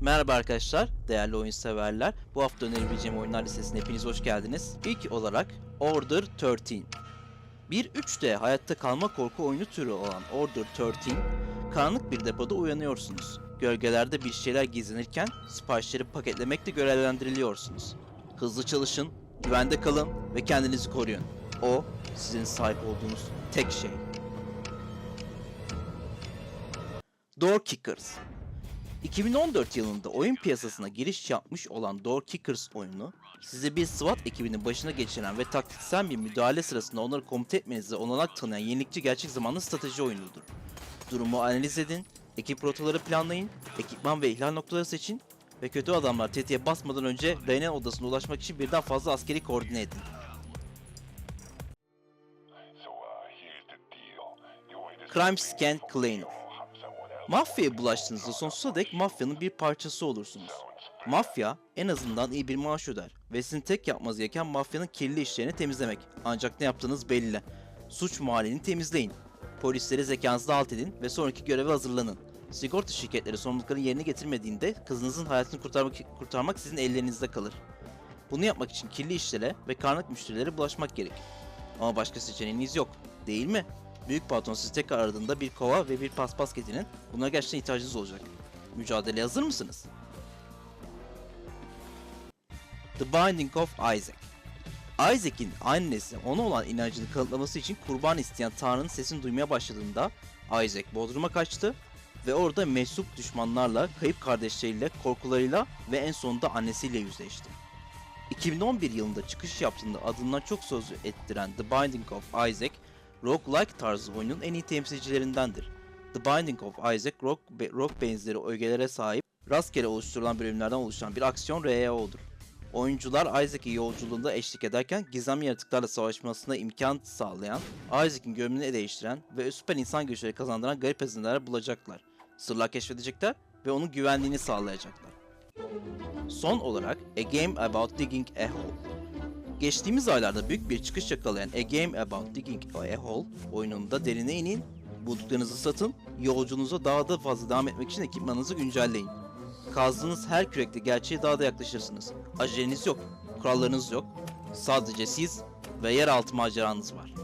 Merhaba arkadaşlar, değerli oyun severler. Bu hafta önerebileceğim oyunlar listesine hepiniz hoş geldiniz. İlk olarak Order 13. Bir 3D hayatta kalma korku oyunu türü olan Order 13, karanlık bir depoda uyanıyorsunuz. Gölgelerde bir şeyler gizlenirken siparişleri paketlemekle görevlendiriliyorsunuz. Hızlı çalışın, güvende kalın ve kendinizi koruyun. O, sizin sahip olduğunuz tek şey. Door Kickers 2014 yılında oyun piyasasına giriş yapmış olan Door Kickers oyunu, sizi bir SWAT ekibinin başına geçiren ve taktiksel bir müdahale sırasında onları komuta etmenize olanak tanıyan yenilikçi gerçek zamanlı strateji oyunudur. Durumu analiz edin, ekip rotaları planlayın, ekipman ve ihlal noktaları seçin ve kötü adamlar tetiğe basmadan önce Reynen odasına ulaşmak için birden fazla askeri koordine edin. So uh, here's Mafyaya bulaştığınızda sonsuza dek mafyanın bir parçası olursunuz. Mafya en azından iyi bir maaş öder ve sizin tek yapmanız gereken mafyanın kirli işlerini temizlemek. Ancak ne yaptığınız belli. Suç mahallini temizleyin. Polisleri zekanızda alt edin ve sonraki göreve hazırlanın. Sigorta şirketleri sorumluluklarını yerine getirmediğinde kızınızın hayatını kurtarmak, kurtarmak sizin ellerinizde kalır. Bunu yapmak için kirli işlere ve karnık müşterilere bulaşmak gerek. Ama başka seçeneğiniz yok, değil mi? Büyük patron sizi tekrar aradığında bir kova ve bir paspas getirin. Bunlara gerçekten ihtiyacınız olacak. Mücadeleye hazır mısınız? The Binding of Isaac Isaac'in annesi ona olan inancını kanıtlaması için kurban isteyen Tanrı'nın sesini duymaya başladığında Isaac Bodrum'a kaçtı ve orada mensup düşmanlarla, kayıp kardeşleriyle, korkularıyla ve en sonunda annesiyle yüzleşti. 2011 yılında çıkış yaptığında adından çok söz ettiren The Binding of Isaac, roguelike tarzı oyunun en iyi temsilcilerindendir. The Binding of Isaac, rock, be- rock benzeri ögelere sahip, rastgele oluşturulan bölümlerden oluşan bir aksiyon REO'dur. Oyuncular Isaac'in yolculuğunda eşlik ederken gizemli yaratıklarla savaşmasına imkan sağlayan, Isaac'in görünümünü değiştiren ve süper insan güçleri kazandıran garip hazineler bulacaklar. Sırlar keşfedecekler ve onun güvenliğini sağlayacaklar. Son olarak A Game About Digging a Hole. Geçtiğimiz aylarda büyük bir çıkış yakalayan A Game About Digging a Hole oyununda derine inin, bulduklarınızı satın, yolculuğunuza daha da fazla devam etmek için ekipmanınızı güncelleyin. Kazdığınız her kürekte gerçeğe daha da yaklaşırsınız. Aceleniz yok, kurallarınız yok. Sadece siz ve yeraltı maceranız var.